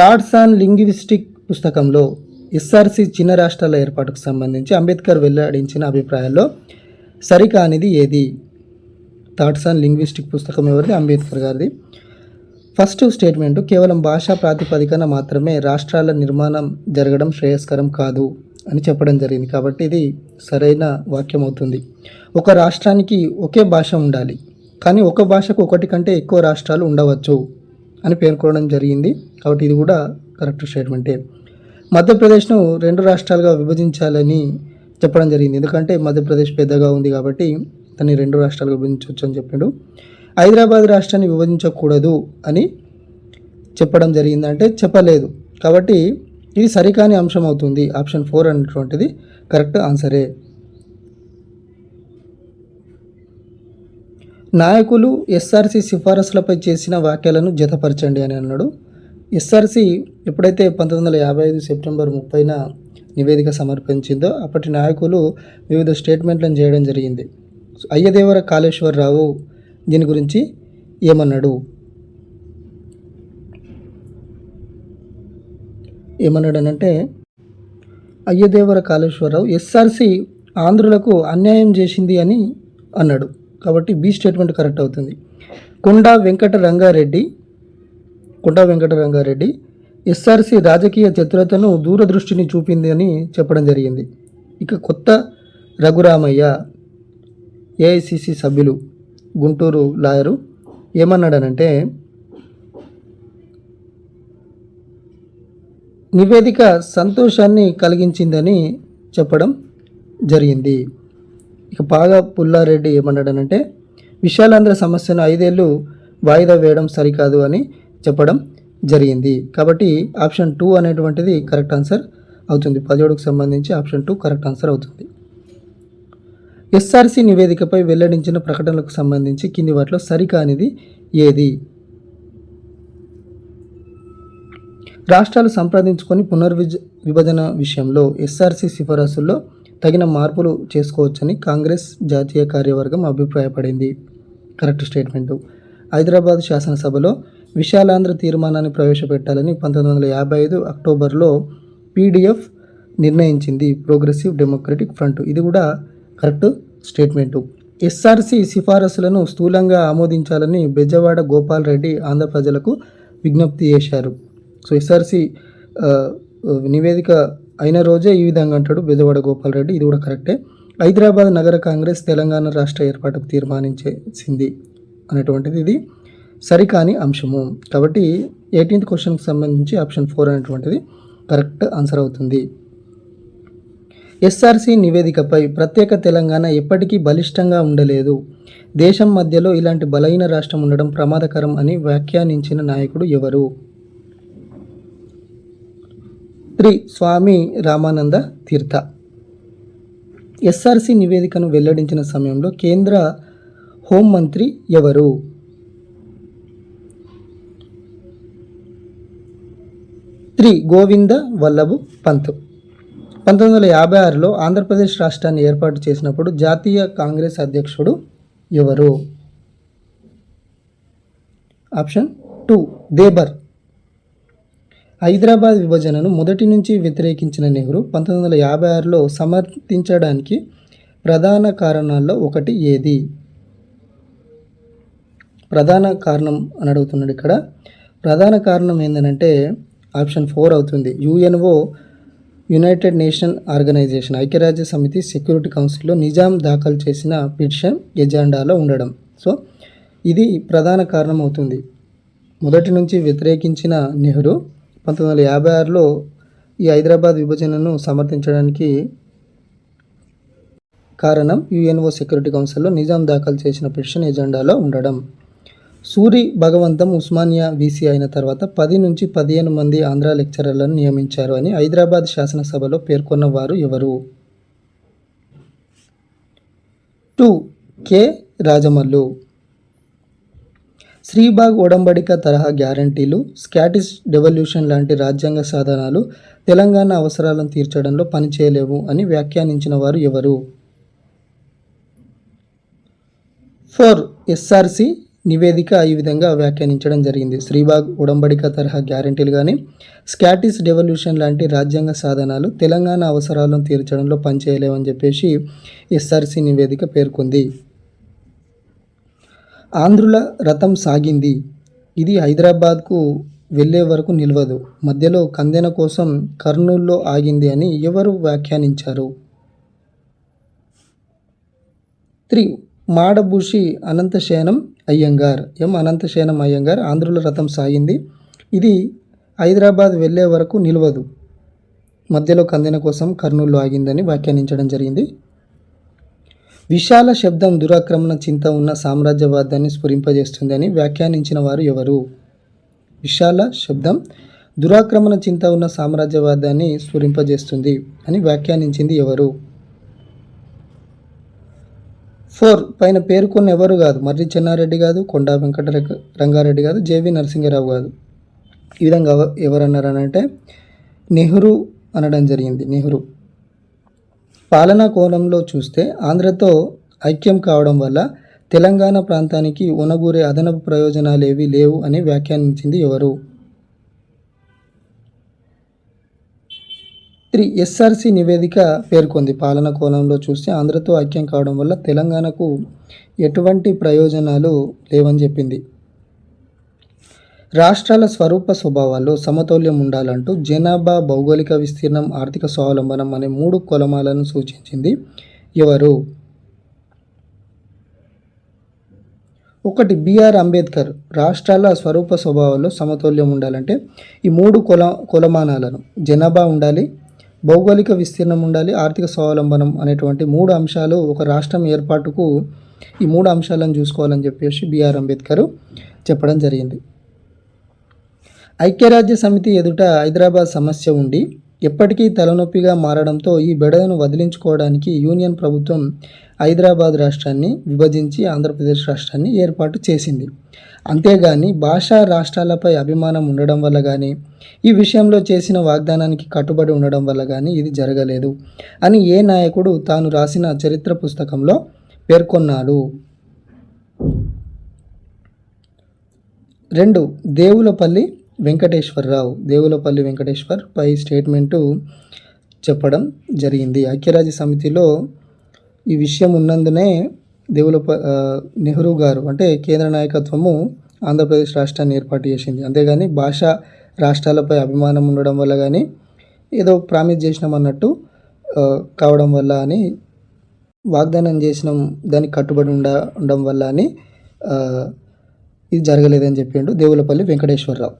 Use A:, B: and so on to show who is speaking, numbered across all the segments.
A: Thoughts on linguistic పుస్తకంలో SRC చిన్న రాష్ట్రాల ఏర్పాటుకు సంబంధించి అంబేద్కర్ వెల్లడించిన అభిప్రాయాల్లో సరికానిది ఏది? థాట్స్ ఆన్ లింగ్విస్టిక్ పుస్తకం ఎవరిది? అంబేద్కర్ గారిది. ఫస్ట్ స్టేట్మెంట్ కేవలం భాషా ప్రాతిపదికన మాత్రమే రాష్ట్రాల నిర్మాణం జరగడం శ్రేయస్కరం కాదు అని చెప్పడం జరిగింది. కాబట్టి ఇది సరైన వాక్యం అవుతుంది ఒక రాష్ట్రానికి ఒకే భాష ఉండాలి. కానీ ఒక భాషకు ఒకటి కంటే ఎక్కువ రాష్ట్రాలు ఉండవచ్చు. అని పేర్కొనడం జరిగింది. కాబట్టి ఇది కూడా కరెక్ట్ స్టేట్మెంటే. మధ్యప్రదేశ్ను రెండు రాష్ట్రాలుగా విభజించాలని చెప్పడం జరిగింది. ఎందుకంటే మధ్యప్రదేశ్ పెద్దగా ఉంది కాబట్టి దాన్ని రెండు రాష్ట్రాలుగా విభజించవచ్చు అని చెప్పాడు. హైదరాబాద్ రాష్ట్రాన్ని విభజించకూడదు అని చెప్పడం జరిగిందంటే చెప్పలేదు. కాబట్టి ఇది సరికాని అంశం అవుతుంది. ఆప్షన్ ఫోర్ అనేటువంటిది కరెక్ట్ ఆన్సరే. నాయకులు ఎస్ఆర్సి సిఫారసులపై చేసిన వ్యాఖ్యలను జతపరచండి అని అన్నాడు. ఎస్ఆర్సి ఎప్పుడైతే పంతొమ్మిది వందల యాభై ఐదు సెప్టెంబర్ ముప్పైన నివేదిక సమర్పించిందో అప్పటి నాయకులు వివిధ స్టేట్మెంట్లను చేయడం జరిగింది. అయ్యదేవర కాళేశ్వరరావు దీని గురించి ఏమన్నాడు? ఏమన్నాడనంటే అయ్యదేవర కాళేశ్వరరావు ఎస్ఆర్సి ఆంధ్రులకు అన్యాయం చేసింది అని అన్నాడు. కాబట్టి బి స్టేట్మెంట్ కరెక్ట్ అవుతుంది. కొండా వెంకట రంగారెడ్డి కొండా వెంకట రంగారెడ్డి ఎస్ఆర్సి రాజకీయ చతురతను దూరదృష్టిని చూపింది అని చెప్పడం జరిగింది. ఇక కొత్త రఘురామయ్య ఏఐసిసి సభ్యులు గుంటూరు లాయరు ఏమన్నాడనంటే నివేదిక సంతోషాన్ని కలిగించిందని చెప్పడం జరిగింది. ఇక బాగా పుల్లారెడ్డి ఏమన్నాడనంటే విశాలాంధ్ర సమస్యను ఐదేళ్ళు వాయిదా వేయడం సరికాదు అని చెప్పడం జరిగింది. కాబట్టి ఆప్షన్ టూ అనేటువంటిది కరెక్ట్ ఆన్సర్ అవుతుంది. పదిహేడుకు సంబంధించి ఆప్షన్ టూ కరెక్ట్ ఆన్సర్ అవుతుంది. ఎస్ఆర్సి నివేదికపై వెల్లడించిన ప్రకటనలకు సంబంధించి కింది వాటిలో సరికానిది ఏది? రాష్ట్రాలు సంప్రదించుకొని పునర్విజ విభజన విషయంలో ఎస్ఆర్సి సిఫారసుల్లో తగిన మార్పులు చేసుకోవచ్చని కాంగ్రెస్ జాతీయ కార్యవర్గం అభిప్రాయపడింది. Correct statement. హైదరాబాద్ శాసనసభలో విశాలాంధ్ర తీర్మానాన్ని ప్రవేశపెట్టాలని పంతొమ్మిది వందల యాభై ఐదు అక్టోబర్లో పీడిఎఫ్ నిర్ణయించింది ప్రోగ్రెసివ్ డెమోక్రటిక్ ఫ్రంట్. ఇది కూడా కరెక్ట్ స్టేట్మెంటు. ఎస్ఆర్సి సిఫారసులను స్థూలంగా ఆమోదించాలని బెజవాడ గోపాల్ రెడ్డి ఆంధ్ర ప్రజలకు విజ్ఞప్తి చేశారు. సో ఎస్ఆర్సి నివేదిక అయిన రోజే ఈ విధంగా అంటాడు బెజవాడ గోపాలరెడ్డి ఇది కూడా కరెక్టే. హైదరాబాద్ నగర కాంగ్రెస్ తెలంగాణ రాష్ట్ర ఏర్పాటుకు తీర్మానించేసింది అనేటువంటిది ఇది. సరికాని అంశము. కాబట్టి ఎయిటీన్త్ క్వశ్చన్కి సంబంధించి ఆప్షన్ ఫోర్ అనేటువంటిది కరెక్ట్ ఆన్సర్ అవుతుంది. ఎస్ఆర్సి నివేదికపై ప్రత్యేక తెలంగాణ ఎప్పటికీ బలిష్టంగా ఉండలేదు. దేశం మధ్యలో ఇలాంటి బలహీన రాష్ట్రం ఉండడం ప్రమాదకరం అని వ్యాఖ్యానించిన నాయకుడు ఎవరు? శ్రీ స్వామి రామానంద తీర్థ. ఎస్ఆర్సి నివేదికను వెల్లడించిన సమయంలో కేంద్ర హోంమంత్రి ఎవరు? శ్రీ గోవింద వల్లభు పంత్. పంతొమ్మిది వందల యాభై ఆరులో ఆంధ్రప్రదేశ్ రాష్ట్రాన్ని ఏర్పాటు చేసినప్పుడు జాతీయ కాంగ్రెస్ అధ్యక్షుడు ఎవరు? Option two Dhebar. హైదరాబాద్ విభజనను మొదటి నుంచి వ్యతిరేకించిన నెహ్రూ పంతొమ్మిది వందల యాభై ఆరులో సమర్థించడానికి ప్రధాన కారణాల్లో ఒకటి ఏది? ప్రధాన కారణం అని అడుగుతున్నాడు ఇక్కడ. ప్రధాన కారణం ఏంటంటే ఆప్షన్ ఫోర్ అవుతుంది. యుఎన్ఓ యునైటెడ్ నేషన్ ఆర్గనైజేషన్ ఐక్యరాజ్య సమితి సెక్యూరిటీ కౌన్సిల్లో నిజాం దాఖలు చేసిన పిటిషన్ ఎజెండాలో ఉండడం. సో ఇది ప్రధాన కారణం అవుతుంది. మొదటి నుంచి వ్యతిరేకించిన నెహ్రూ పంతొమ్మిది వందల యాభై ఆరులో ఈ హైదరాబాద్ విభజనను సమర్థించడానికి కారణం యుఎన్ఓ సెక్యూరిటీ కౌన్సిల్లో నిజాం దాఖలు చేసిన పిటిషన్ ఎజెండాలో ఉండడం. సూరి భగవంతం ఉస్మానియా వీసీ అయిన తర్వాత పది నుంచి పదిహేను మంది ఆంధ్ర లెక్చరర్లను నియమించారు అని హైదరాబాద్ శాసనసభలో పేర్కొన్న వారు ఎవరు? Two K Rajamallu. శ్రీబాగ్ ఒడంబడిక తరహా గ్యారంటీలు స్కాటిష్ డెవల్యూషన్ లాంటి రాజ్యాంగ సాధనాలు తెలంగాణ అవసరాలను తీర్చడంలో పనిచేయలేవు అని వ్యాఖ్యానించిన వారు ఎవరు? ఫోర్ ఎస్ఆర్సి నివేదిక ఈ విధంగా వ్యాఖ్యానించడం జరిగింది. శ్రీబాగ్ ఉడంబడిక తరహా గ్యారెంటీలు కానీ స్కాటిస్ డెవల్యూషన్ లాంటి రాజ్యాంగ సాధనాలు తెలంగాణ అవసరాలను తీర్చడంలో పనిచేయలేవని చెప్పేసి ఎస్ఆర్సి నివేదిక పేర్కొంది. ఆంధ్రుల రథం సాగింది. ఇది హైదరాబాద్కు వెళ్ళే వరకు నిలవదు. మధ్యలో కందెన కోసం కర్నూల్లో ఆగింది అని ఎవరు వ్యాఖ్యానించారు? త్రీ. మాడభూషి అనంతశయనం అయ్యంగార్. ఎం. అనంతశయనం అయ్యంగార్ ఆంధ్రుల రథం సాగింది. ఇది హైదరాబాద్ వెళ్ళే వరకు నిలవదు. మధ్యలో కందెన కోసం కర్నూలు ఆగిందని వ్యాఖ్యానించడం జరిగింది. విశాల శబ్దం దురాక్రమణ చింత ఉన్న సామ్రాజ్యవాదాన్ని స్ఫురింపజేస్తుందని వ్యాఖ్యానించిన వారు ఎవరు? విశాల శబ్దం దురాక్రమణ చింత ఉన్న సామ్రాజ్యవాదాన్ని స్ఫురింపజేస్తుంది అని వ్యాఖ్యానించింది ఎవరు? ఫోర్ పైన పేర్కొన్న ఎవరు కాదు. మర్రి చెన్నారెడ్డి కాదు కొండా వెంకట రంగారెడ్డి కాదు జేవి నరసింహరావు కాదు. ఈ విధంగా ఎవరన్నారనంటే ఎవరన్నారు అని అంటే నెహ్రూ అనడం జరిగింది. నెహ్రూ. పాలనా కోణంలో చూస్తే ఆంధ్రతో ఐక్యం కావడం వల్ల తెలంగాణ ప్రాంతానికి ఉనగూరే అదనపు ప్రయోజనాలు ఏవి లేవు అని వ్యాఖ్యానించింది ఎవరు? త్రీ ఎస్ఆర్సి నివేదిక పేర్కొంది. పాలన కోణంలో చూస్తే ఆంధ్రతో ఐక్యం కావడం వల్ల తెలంగాణకు ఎటువంటి ప్రయోజనాలు లేవని చెప్పింది. రాష్ట్రాల స్వరూప స్వభావాల్లో సమతౌల్యం ఉండాలంటూ జనాభా భౌగోళిక విస్తీర్ణం ఆర్థిక స్వావలంబనం అనే మూడు కొలమాలను సూచించింది ఎవరు? ఒకటి బిఆర్ అంబేద్కర్. రాష్ట్రాల స్వరూప స్వభావాల్లో సమతౌల్యం ఉండాలంటే ఈ మూడు కొల కొలమానాలను జనాభా ఉండాలి భౌగోళిక విస్తీర్ణం ఉండాలి ఆర్థిక స్వావలంబనం అనేటువంటి మూడు అంశాలు ఒక రాష్ట్రం ఏర్పాటుకు ఈ మూడు అంశాలను చూసుకోవాలని చెప్పేసి బిఆర్ అంబేద్కర్ చెప్పడం జరిగింది. ఐక్యరాజ్య సమితి ఎదుట హైదరాబాద్ సమస్య ఉండి ఎప్పటికీ తలనొప్పిగా మారడంతో ఈ బెడదను వదిలించుకోవడానికి యూనియన్ ప్రభుత్వం హైదరాబాద్ రాష్ట్రాన్ని విభజించి ఆంధ్రప్రదేశ్ రాష్ట్రాన్ని ఏర్పాటు చేసింది. అంతేగాని భాషా రాష్ట్రాలపై అభిమానం ఉండడం వల్ల కానీ ఈ విషయంలో చేసిన వాగ్దానానికి కట్టుబడి ఉండడం వల్ల కానీ ఇది జరగలేదు అని ఏ నాయకుడు తాను రాసిన చరిత్ర పుస్తకంలో పేర్కొన్నాడు. రెండు దేవులపల్లి వెంకటేశ్వరరావు దేవులపల్లి వెంకటేశ్వర్ పై స్టేట్మెంటు చెప్పడం జరిగింది. ఐక్యరాజ్య సమితిలో ఈ విషయం ఉన్నందునే దేవులప నెహ్రూ గారు అంటే కేంద్ర నాయకత్వము ఆంధ్రప్రదేశ్ రాష్ట్రాన్ని ఏర్పాటు చేసింది. అంతేగాని భాష రాష్ట్రాలపై అభిమానం ఉండడం వల్ల కానీ ఏదో ప్రామిస్ చేసినాం అన్నట్టు కావడం వల్ల అని వాగ్దానం చేసినాం దానికి కట్టుబడి ఉండ ఉండడం వల్ల అని ఇది జరగలేదని చెప్పిండు Devulapalli Venkateswararao.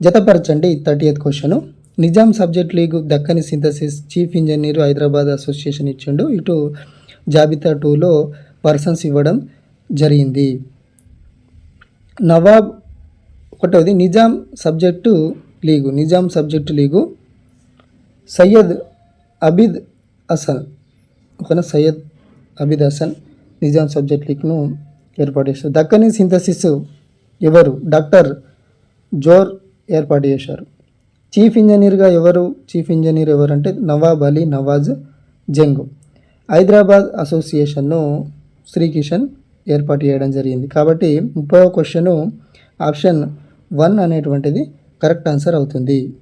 A: జతపరచండి. Thirty eighth question. Nizam subject league Deccani synthesis chief engineer Hyderabad association ఇచ్చిండు. ఇటు జాబితా టూలో పర్సన్స్ ఇవ్వడం జరిగింది. Nawab ఒకటవది Nizam subject league Nizam subject league. Syed Abid Hasan ఓకేనా? సయ్యద్ అబిద్ హసన్ నిజాం సబ్జెక్ట్ లీగ్ను ఏర్పాటు చేశారు. దక్కని సింథసిస్ ఎవరు? డాక్టర్ జోర్ ఏర్పాటు చేశారు. చీఫ్ ఇంజనీర్గా ఎవరు? చీఫ్ ఇంజనీర్ ఎవరంటే నవాబ్ అలీ నవాజ్ జంగ్. హైదరాబాద్ అసోసియేషన్ను శ్రీకిషన్ ఏర్పాటు చేయడం జరిగింది. కాబట్టి ముప్పై క్వశ్చను ఆప్షన్ వన్ అనేటువంటిది కరెక్ట్ ఆన్సర్ అవుతుంది.